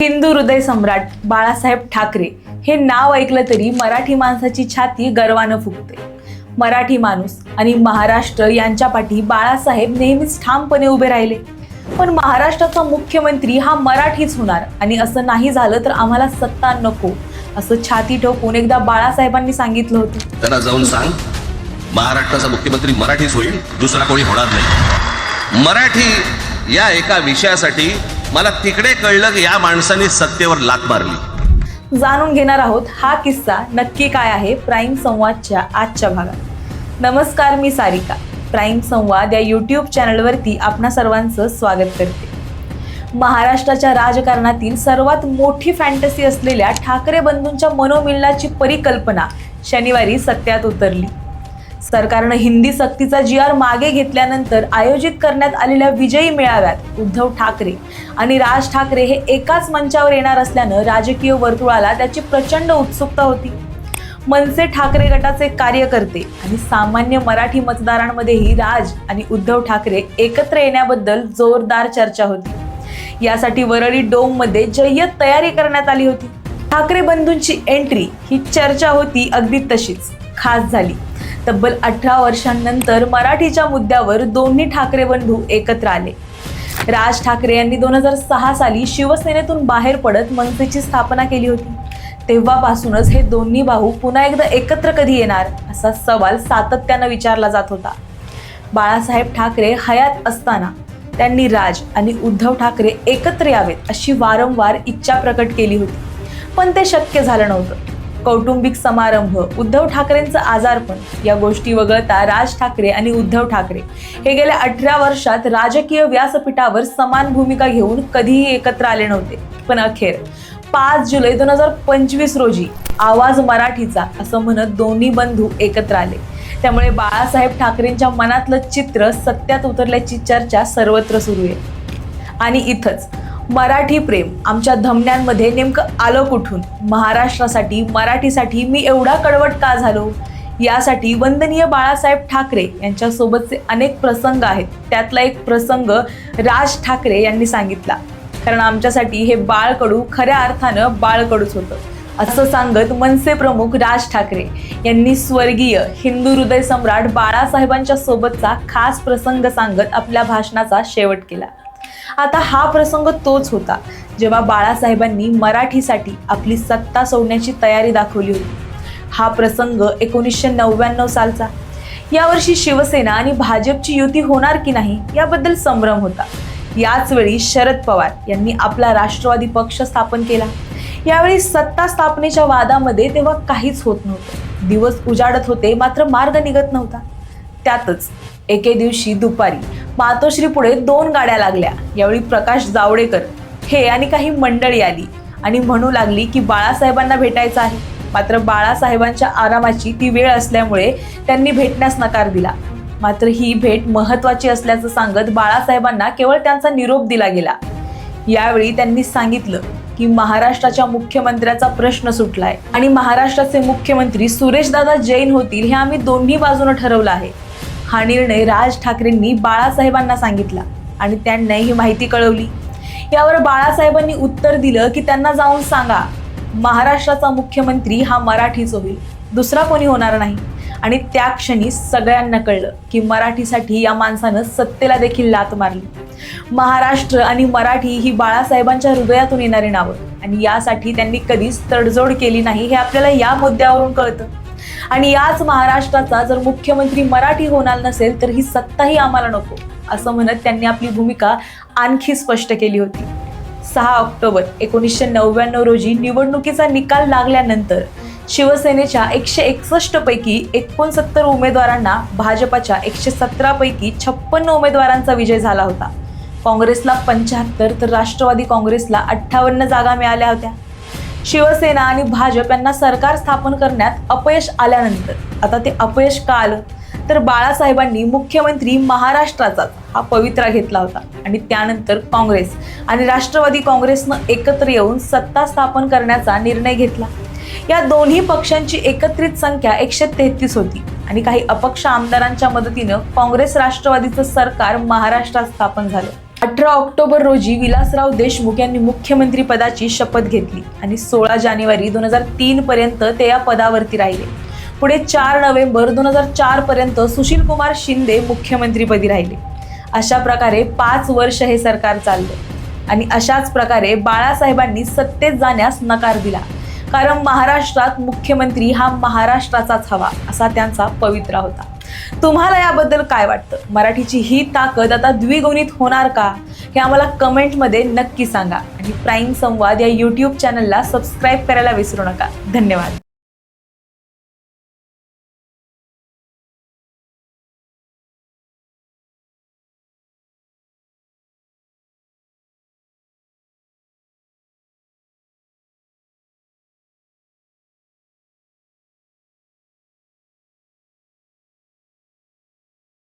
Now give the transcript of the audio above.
हिंदू हृदय सम्राट बाळासाहेब ठाकरे हे नाव ऐकलं तरी मराठी माणसाची छाती गर्वानं फुगते. मराठी माणूस आणि महाराष्ट्र यांच्या पाठी बाळासाहेब नेहमीच ठामपणे उभे राहिले. पण महाराष्ट्राचा मुख्यमंत्री हा मराठीच होणार आणि असं नाही झालं तर आम्हाला सत्ता नको असं छाती ठोकून एकदा बाळासाहेबांनी सांगितलं होतं. त्यांना जाऊन सांग महाराष्ट्राचा मुख्यमंत्री मराठीच होईल दुसरा कोणी होणार नाही. मराठी या एका विषयासाठी मला तिकडे कळलं की या माणसाने सत्तेवर लात मारली. जाणून घेणार आहोत हा किस्सा नक्की काय आहे प्राईम संवादच्या आजच्या भागात. नमस्कार मी सारिका. प्राईम संवाद या यूट्यूब चॅनलवरती आपणा सर्वांचं स्वागत करते. महाराष्ट्राच्या राजकारणातील सर्वात मोठी फॅन्टसी असलेल्या ठाकरे बंधूंच्या मनोमिलनाची परिकल्पना शनिवारी सत्यात उतरली. सरकारनं हिंदी सक्तीचा जी आर मागे घेतल्यानंतर आयोजित करण्यात आलेल्या विजयी मेळाव्यात उद्धव ठाकरे आणि राज ठाकरे हे एकाच मंचावर येणार असल्यानं राजकीय वर्तुळाला त्याची प्रचंड उत्सुकता होती. मनसे ठाकरे गटाचे कार्यकर्ते आणि सामान्य मराठी मतदारांमध्येही राज आणि उद्धव ठाकरे एकत्र येण्याबद्दल जोरदार चर्चा होती. यासाठी वरळी डोममध्ये जय्यत तयारी करण्यात आली होती. ठाकरे बंधूंची एंट्री ही चर्चा होती अगदी तशीच. खास झाली. तब्बल अठरा वर्षांनंतर मराठीच्या मुद्द्यावर दोन्ही ठाकरे बंधू एकत्र आले. राज ठाकरे यांनी दोन हजार सहा साली शिवसेनेतून बाहेर पडत मनसेची स्थापना केली होती. तेव्हापासूनच हे दोन्ही भाऊ पुन्हा एकदा एकत्र कधी येणार असा सवाल सातत्यानं विचारला जात होता. बाळासाहेब ठाकरे हयात असताना त्यांनी राज आणि उद्धव ठाकरे एकत्र यावेत अशी वारंवार इच्छा प्रकट केली होती. पण ते शक्य झालं नव्हतं. कौटुंबिक समारंभ उद्धव ठाकरेंचं आजारपण या गोष्टी वगळता राज ठाकरे आणि उद्धव ठाकरे. हे गेल्या अठरा वर्षात राजकीय व्यासपीठावर समान भूमिका घेऊन कधीही एकत्र आले नव्हते पण अखेर पाच जुलै दोन हजार पंचवीस रोजी आवाज मराठीचा असं म्हणत दोन्ही बंधू एकत्र आले. त्यामुळे बाळासाहेब ठाकरेंच्या मनातलं चित्र सत्यात उतरल्याची चर्चा सर्वत्र सुरू आहे. आणि इथंच मराठी प्रेम आमच्या धमन्यांमध्ये नेमकं आलं कुठून? महाराष्ट्रासाठी मराठीसाठी मी एवढा कडवट का झालो? यासाठी वंदनीय बाळासाहेब ठाकरे यांच्यासोबतचे अनेक प्रसंग आहेत. त्यातला एक प्रसंग राज ठाकरे यांनी सांगितला. कारण आमच्यासाठी हे बाळकडू खऱ्या अर्थानं बाळकडूच होतं. असं सांगत मनसे प्रमुख राज ठाकरे यांनी स्वर्गीय हिंदू हृदय सम्राट बाळासाहेबांच्या सोबतचा खास प्रसंग सांगत आपल्या भाषणाचा शेवट केला. आता हा प्रसंग तोच होता जेव्हा बाळासाहेबांनी मराठीसाठी आपली सत्ता सोडण्याची तयारी दाखवली होती. हा प्रसंग एकोणीसशे नव्याण्णव सालचा. यावर्षी शिवसेना आणि भाजपची युती होणार की नाही याबद्दल संभ्रम होता. याच वेळी शरद पवार यांनी आपला राष्ट्रवादी पक्ष स्थापन केला. यावेळी सत्ता स्थापनेच्या वादामध्ये तेव्हा काहीच होत नव्हतं. दिवस उजाडत होते मात्र मार्ग निघत नव्हता. त्यातच एके दिवशी दुपारी मातोश्री पुढे दोन गाड्या लागल्या. यावेळी प्रकाश जावडेकर हे आणि काही मंडळी आली आणि म्हणू लागली की बाळासाहेबांना भेटायचं आहे. मात्र बाळासाहेबांच्या आरामाची ती वेळ असल्यामुळे त्यांनी भेटण्यास नकार दिला. मात्र ही भेट महत्वाची असल्याचं सांगत बाळासाहेबांना केवळ त्यांचा निरोप दिला गेला. यावेळी त्यांनी सांगितलं की महाराष्ट्राच्या मुख्यमंत्र्याचा प्रश्न सुटलाय आणि महाराष्ट्राचे मुख्यमंत्री सुरेशदादा जैन होतील हे आम्ही दोन्ही बाजूनं ठरवलं आहे. हा निर्णय राज ठाकरेंनी बाळासाहेबांना सांगितला आणि त्यांना ही माहिती कळवली. यावर बाळासाहेबांनी उत्तर दिलं की त्यांना जाऊन सांगा महाराष्ट्राचा मुख्यमंत्री हा मराठीच होईल दुसरा कोणी होणार नाही. आणि त्या क्षणी सगळ्यांना कळलं की मराठीसाठी या माणसानं सत्तेला देखील लात मारली. महाराष्ट्र आणि मराठी ही बाळासाहेबांच्या हृदयातून येणारी नावं आणि यासाठी त्यांनी कधीच तडजोड केली नाही हे आपल्याला या मुद्द्यावरून कळतं. आणि याच महाराष्ट्राचा जर मुख्यमंत्री मराठी होणार नसेल तर ही सत्ताही आम्हाला नको असं म्हणत त्यांनी आपली भूमिका आणखी स्पष्ट केली होती. सहा ऑक्टोबर एकोणीसशे नव्याण्णव रोजी निवडणुकीचा निकाल लागल्यानंतर शिवसेनेच्या एकशे एकसष्ट पैकी एकोणसत्तर उमेदवारांना भाजपाच्या एकशे सतरा पैकी छप्पन्न उमेदवारांचा विजय झाला होता. काँग्रेसला पंच्याहत्तर तर राष्ट्रवादी काँग्रेसला अठ्ठावन्न जागा मिळाल्या होत्या. शिवसेना आणि भाजप यांना सरकार स्थापन करण्यात अपयश आल्यानंतर आता ते अपयश का आलं? तर बाळासाहेबांनी मुख्यमंत्री महाराष्ट्राचा हा पवित्रा घेतला होता आणि त्यानंतर काँग्रेस आणि राष्ट्रवादी काँग्रेसनं एकत्र येऊन सत्ता स्थापन करण्याचा निर्णय घेतला. या दोन्ही पक्षांची एकत्रित संख्या एकशे तेहतीस होती आणि काही अपक्ष आमदारांच्या मदतीनं काँग्रेस राष्ट्रवादीचं सरकार महाराष्ट्रात स्थापन झालं. अठरा ऑक्टोबर रोजी विलासराव देशमुख यांनी मुख्यमंत्री पदाची शपथ घेतली आणि सोळा जानेवारी दोन हजार तीन पर्यंत ते या पदावरती राहिले. पुढे चार नोव्हेंबर दोन हजार चार पर्यंत सुशील कुमार शिंदे मुख्यमंत्रीपदी राहिले. अशा प्रकारे पाच वर्ष हे सरकार चाललं आणि अशाच प्रकारे बाळासाहेबांनी सत्तेत जाण्यास नकार दिला. कारण महाराष्ट्रात मुख्यमंत्री हा महाराष्ट्राचाच हवा असा त्यांचा पवित्रा होता. तुम्हाला याबद्दल काय वाटतं? मराठीची ही ताकद आता द्विगुणित होणार का? हे आम्हाला कमेंटमध्ये नक्की सांगा. आणि प्राईम संवाद या यूट्यूब चॅनलला सबस्क्राईब करायला विसरू नका. धन्यवाद.